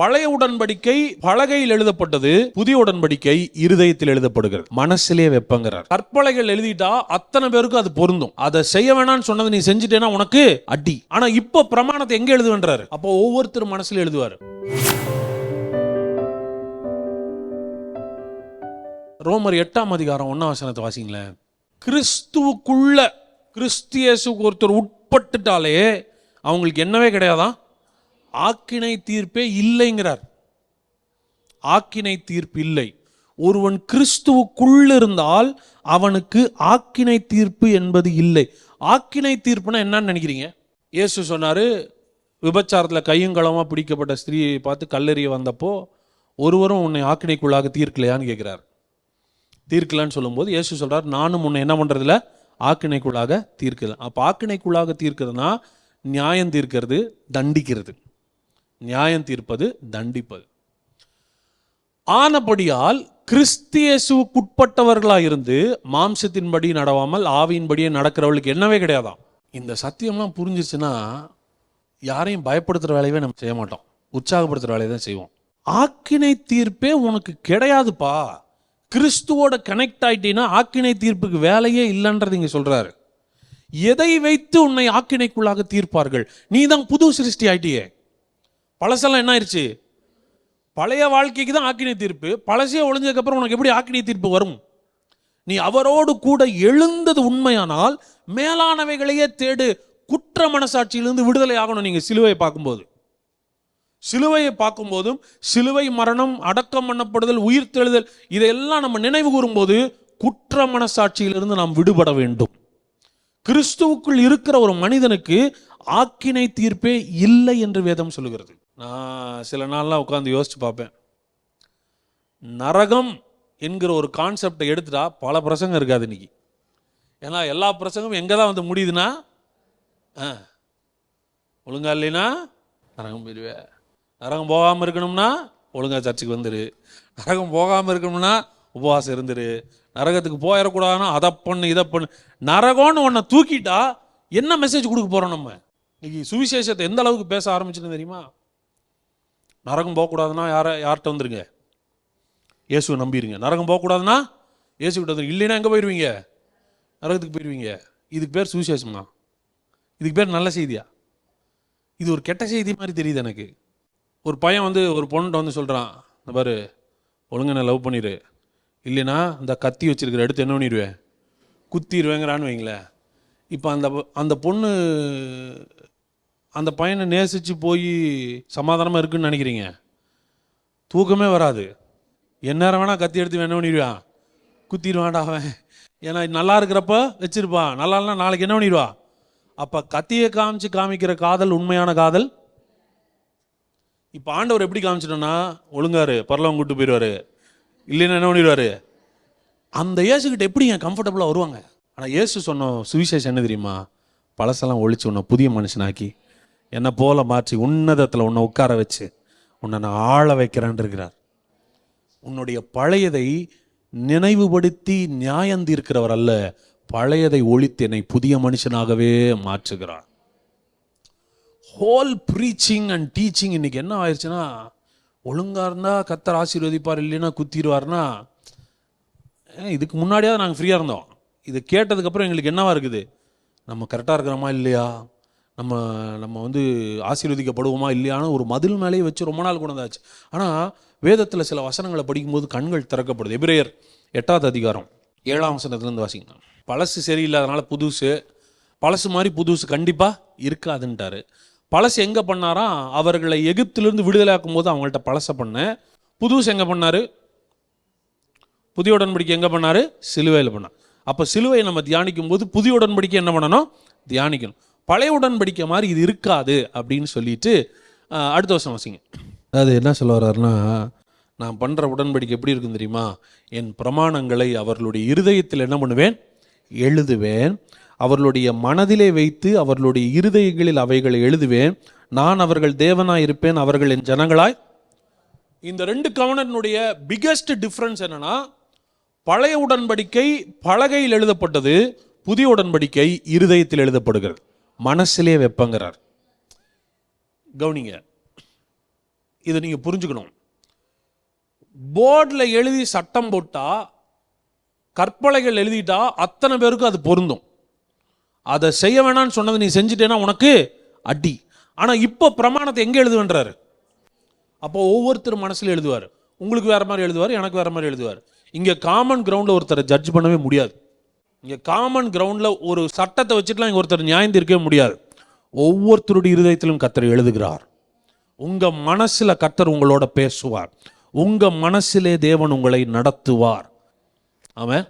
பழைய உடன்படிக்கை பலகையில் எழுதப்பட்டது புதிய உடன்படிக்கை இருதயத்தில் எழுதப்படுகிறது. மனசிலே வெப்பங்கிறார். கற்பலைகள் எழுதிட்டா அத்தனை பேருக்கும் அது பொருந்தும். அதை செய்ய வேணாம்னு சொன்னதை நீ செஞ்சுட்டேன்னா உனக்கு அடி. ஆனா இப்ப பிரமாணத்தை எங்க எழுதுவன்றாரு? அப்போ ஒவ்வொருத்தரும் மனசுல எழுதுவாரு. ரோமர் எட்டாம் அதிகாரம் ஒன்னாம் வசனத்தை வாசிங்களேன். கிறிஸ்துவுக்குள்ள கிறிஸ்தியேசுக்கு ஒருத்தர் உட்பட்டுட்டாலே அவங்களுக்கு என்னவே கிடையாதான் ஆக்கினை தீர்ப்பே இல்லைங்கிறார். ஆக்கினை தீர்ப்பு இல்லை ஒருவன் கிறிஸ்துவுக்குள் இருந்தால் அவனுக்கு ஆக்கினை தீர்ப்பு என்பது இல்லை. ஆக்கினை தீர்ப்புனா என்னன்னு நினைக்கிறீங்க? இயேசு சொன்னாரு விபச்சாரத்தில் கையுங்களமாக பிடிக்கப்பட்ட ஸ்திரீயை பார்த்து கல்லறிய வந்தப்போ ஒருவரும் உன்னை ஆக்கினைக்குள்ளாக தீர்க்கலையான்னு கேட்குறாரு. தீர்க்கலான்னு சொல்லும்போது இயேசு சொல்கிறார் நானும் உன்னை என்ன பண்ணுறதில்ல ஆக்கினைக்குள்ளாக தீர்க்கல. அப்போ ஆக்கினைக்குள்ளாக தீர்க்கிறதுனா நியாயம் தீர்க்கிறது தண்டிக்கிறது. நியாயம் தீர்ப்பது தண்டிப்பது. ஆனபடியால் கிறிஸ்தியேசுக்குட்பட்டவர்களாக இருந்து மாம்சத்தின்படி நடவாமல் ஆவியின்படியே நடக்கிறவர்களுக்கு என்னவே கிடையாதாம். இந்த சத்தியம்லாம் புரிஞ்சிச்சுன்னா யாரையும் பயப்படுத்துகிற வேலையவே நம்ம செய்ய மாட்டோம். உற்சாகப்படுத்துகிற வேலையை தான் செய்வோம். ஆக்கினை தீர்ப்பே உனக்கு கிடையாதுப்பா. கிறிஸ்துவோட கனெக்ட் ஆகிட்டீங்கன்னா ஆக்கினை தீர்ப்புக்கு வேலையே இல்லைன்றது இங்கே சொல்கிறாரு எதை வைத்து உன்னை ஆக்கினைக்குள்ளாக தீர்ப்பார்கள்? நீ தான் புது சிருஷ்டி ஆயிட்டியே. பழசெல்லாம் என்ன ஆயிடுச்சு பழைய வாழ்க்கைக்கு தான் ஆக்கினை தீர்ப்பு. பழசே ஒளிஞ்சதுக்கப்புறம் உனக்கு எப்படி ஆக்கினை தீர்ப்பு வரும்? நீ அவரோடு கூட எழுந்தது உண்மையானால் மேலானவைகளையே தேடு குற்ற மனசாட்சியிலிருந்து விடுதலை ஆகணும் நீங்கள் சிலுவையை பார்க்கும்போது. சிலுவையை பார்க்கும்போதும் சிலுவை மரணம் அடக்கம் பண்ணப்படுதல் உயிர் தெழுதல் இதையெல்லாம் நம்ம நினைவு கூறும்போது குற்ற மனசாட்சியிலிருந்து நாம் விடுபட வேண்டும். கிறிஸ்துவுக்குள் இருக்கிற ஒரு மனிதனுக்கு ஆக்கினை தீர்ப்பே இல்லை என்று வேதம் சொல்லுகிறது. நான் சில நாள்லாம் உட்காந்து யோசிச்சு பார்ப்பேன். நரகம் என்கிற ஒரு கான்செப்டை எடுத்துட்டா பல பிரசங்கம் இருக்காது இன்னைக்கு. ஏன்னா எல்லா பிரசங்கமும் எங்கே தான் வந்து முடியுதுன்னா ஆ ஒழுங்கா இல்லைன்னா நரகம் போயிடுவே. நரகம் போகாமல் இருக்கணும்னா ஒழுங்கா சர்ச்சுக்கு வந்துரு. நரகம் போகாமல் இருக்கணும்னா உபவாசம் இருந்துரு. நரகத்துக்கு போயிடக்கூடாதுன்னா அதை பண்ணு இதை பண்ணு. நரகம்னு ஒன்றை தூக்கிட்டா என்ன மெசேஜ் கொடுக்க போகிறோம் நம்ம? இன்னைக்கு சுவிசேஷத்தை எந்த அளவுக்கு பேச ஆரம்பிச்சுன்னு தெரியுமா? நரகம் போகக்கூடாதுன்னா யாரை யார்கிட்ட வந்துருங்க? இயேசுவை நம்பிடுங்க நரகம் போகக்கூடாதுன்னா இயேசுக்கிட்ட வந்துருங்க. இல்லைன்னா எங்கே போயிடுவீங்க நரகத்துக்கு போயிடுவீங்க இதுக்கு பேர் சுவிசேஷமா இதுக்கு பேர் நல்ல செய்தியா? இது ஒரு கெட்ட செய்தி மாதிரி தெரியுது எனக்கு. ஒரு பையன் வந்து ஒரு பொண்ணுகிட்ட வந்து சொல்கிறான் இந்த பாரு ஒழுங்கா நான் லவ் பண்ணிடு இல்லைன்னா இந்த கத்தி வச்சுருக்கிற எடுத்து என்ன பண்ணிடுவேன் குத்திடுவேங்கிறான்னு வைங்களேன். இப்போ அந்த அந்த பொண்ணு அந்த பையனை நேசித்து போய் சமாதானமாக இருக்குன்னு நினைக்கிறீங்க? தூக்கமே வராது. எந்நேரம் வேணால் கத்தி எடுத்து என்ன பண்ணிடுவான் குத்திடுவான்டா அவன். ஏன்னா நல்லா இருக்கிறப்ப வச்சிருப்பான் நல்லா இல்லைனா நாளைக்கு என்ன பண்ணிடுவா? அப்போ கத்தியை காமிச்சு காமிக்கிற காதல் உண்மையான காதல்? இப்போ ஆண்டவர் எப்படி காமிச்சிட்டோன்னா ஒழுங்காரு பரலவங்க கூட்டு போயிடுவாரு. இல்லைன்னா என்ன பண்ணிடுவார்? அந்த ஏசுக்கிட்ட எப்படி என் கம்ஃபர்டபுளாக வருவாங்க? ஆனால் இயேசு சொன்ன சுவிசேஷம் என்ன தெரியுமா? பழசெல்லாம் ஒழிச்சு உன்னை புதிய மனுஷனாக்கி என்னை போல மாற்றி உன்னதத்தில் உன்னை உட்கார வச்சு உன்னை நான் ஆள வைக்கிறேன் இருக்கிறார் உன்னுடைய பழையதை நினைவுபடுத்தி நியாயந்தீர்க்கிறவர் அல்ல பழையதை ஒழித்து என்னை புதிய மனுஷனாகவே மாற்றுகிறார். ஹோல் ப்ரீச்சிங் அண்ட் டீச்சிங் இன்னைக்கு என்ன ஆயிடுச்சுன்னா ஒழுங்கா இருந்தால் கத்தர் ஆசீர்வதிப்பார் இல்லைன்னா குத்திடுவார்னா இதுக்கு முன்னாடியாவது நாங்கள் ஃப்ரீயாக இருந்தோம். இது கேட்டதுக்கப்புறம் எங்களுக்கு என்னவா இருக்குது? நம்ம கரெக்டாக இருக்கிறோமா இல்லையா? நம்ம நம்ம வந்து ஆசீர்வதிக்கப்படுவோமா இல்லையான்னு ஒரு மதில் மேலேயே வச்சு ரொம்ப நாள் கொண்டாச்சு ஆனால் வேதத்தில் சில வசனங்களை படிக்கும்போது கண்கள் திறக்கப்படுது. எபிரேயர் எட்டாவது அதிகாரம் ஏழாம் வசனத்துலேருந்து வாசிங்க பழசு சரியில்லாதனால புதுசு பழசு மாதிரி புதுசு கண்டிப்பாக இருக்காதுன்ட்டாரு. பழசு எங்கே பண்ணாராம் அவர்களை எகிப்திலிருந்து விடுதலையாக்கும் போது அவங்கள்ட்ட பழச பண்ண புதுசு எங்கே பண்ணார்? புதிய உடன்படிக்கை எங்கே பண்ணார்? சிலுவையில் பண்ணார். அப்போ சிலுவையை நம்ம தியானிக்கும் போது புதிய உடன்படிக்கை என்ன பண்ணணும்? தியானிக்கணும். பழைய உடன்படிக்கை மாதிரி இது இருக்காது அப்படின்னு சொல்லிட்டு அடுத்த வருஷம் வாசிங்க. அதாவது என்ன சொல்ல வர்றாருன்னா நான் பண்ணுற உடன்படிக்கை எப்படி இருக்கும் தெரியுமா? என் பிரமாணங்களை அவர்களுடைய இருதயத்தில் என்ன பண்ணுவேன்? எழுதுவேன். அவர்களுடைய மனதிலே வைத்து அவர்களுடைய இருதயங்களில் அவைகளை எழுதுவேன். நான் அவர்கள் தேவனாய் இருப்பேன் அவர்கள் என் ஜனங்களாய். இந்த ரெண்டு கவனனுடைய பிகெஸ்ட் டிஃப்ரென்ஸ் என்னன்னா பழைய உடன்படிக்கை பலகையில் எழுதப்பட்டது புதிய உடன்படிக்கை இருதயத்தில் எழுதப்படுகிறது. மனசிலே வைப்பங்கிறார். கவனிங்க. இதை நீங்கள் புரிஞ்சுக்கணும். போர்டில் எழுதி சட்டம் போட்டால் கற்பலைகள் எழுதிட்டா அத்தனை பேருக்கும் அது பொருந்தும். அதை செய்ய வேணாம்னு சொன்னதை நீ செஞ்சுட்டேன்னா உனக்கு அடி. ஆனால் இப்போ பிரமாணத்தை எங்கே எழுதுவன்றாரு? அப்போ ஒவ்வொருத்தர் மனசில் எழுதுவார். உங்களுக்கு வேறு மாதிரி எழுதுவார் எனக்கு வேறு மாதிரி எழுதுவார். இங்கே காமன் கிரவுண்டில் ஒருத்தரை ஜட்ஜ் பண்ணவே முடியாது. இங்கே காமன் கிரவுண்டில் ஒரு சட்டத்தை வச்சுட்டுலாம் இங்கே ஒருத்தர் நியாயம் தீர்க்கவே முடியாது. ஒவ்வொருத்தருடைய இருதயத்திலும் கத்தர் எழுதுகிறார். உங்கள் மனசில் கத்தர் உங்களோட பேசுவார். உங்கள் மனசிலே தேவன் உங்களை நடத்துவார். அவன்